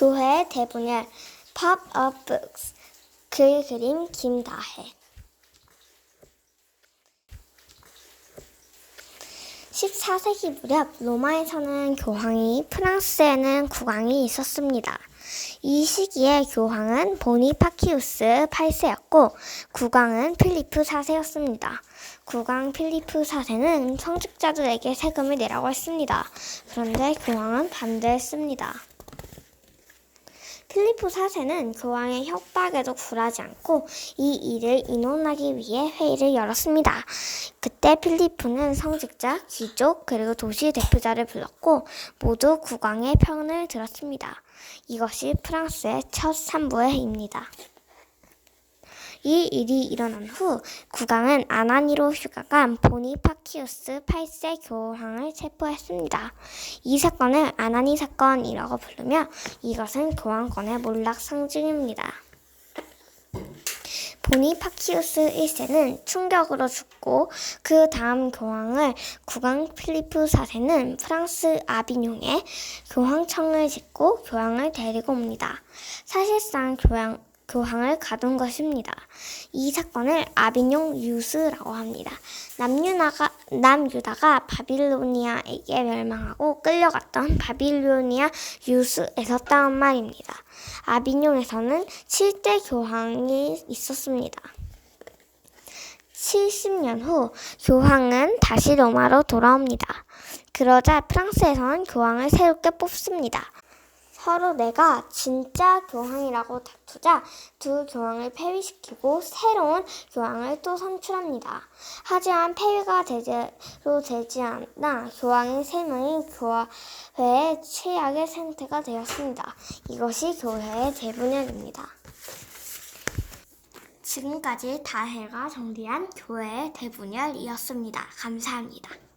교회의 대분열 Up Books 글 그림 김다혜 14세기 무렵 로마에서는 교황이 프랑스에는 국왕이 있었습니다. 이 시기에 교황은 보니파키우스 8세였고 국왕은 필리프 4세였습니다. 국왕 필리프 4세는 성직자들에게 세금을 내라고 했습니다. 그런데 교황은 반대했습니다. 필리프 4세는 교황의 협박에도 굴하지 않고 이 일을 인원하기 위해 회의를 열었습니다. 그때 필리프는 성직자, 귀족, 그리고 도시 대표자를 불렀고 모두 국왕의 편을 들었습니다. 이것이 프랑스의 첫 산부회입니다. 이 일이 일어난 후 국왕은 아나니로 휴가간 보니파키우스 8세 교황을 체포했습니다. 이 사건을 아나니 사건이라고 부르며 이것은 교황권의 몰락 상징입니다. 보니파키우스 1세는 충격으로 죽고 그 다음 교황을 국왕 필리프 4세는 프랑스 아비뇽에 교황청을 짓고 교황을 데리고 옵니다. 사실상 교황, 교황을 가둔 것입니다. 이 사건을 아비뇽 유스라고 합니다. 남유나가, 남유다가 바빌로니아에게 멸망하고 끌려갔던 바빌로니아 유스에서 따온 말입니다. 아비뇽에서는 7대 교황이 있었습니다. 70년 후 교황은 다시 로마로 돌아옵니다. 그러자 프랑스에서는 교황을 새롭게 뽑습니다. 서로 내가 진짜 교황이라고 다투자 두 교황을 폐위시키고 새로운 교황을 또 선출합니다. 하지만 폐위가 제대로 되지 않아 교황이 세 명이 교회의 최악의 상태가 되었습니다. 이것이 교회의 대분열입니다. 지금까지 다혜가 정리한 교회의 대분열이었습니다. 감사합니다.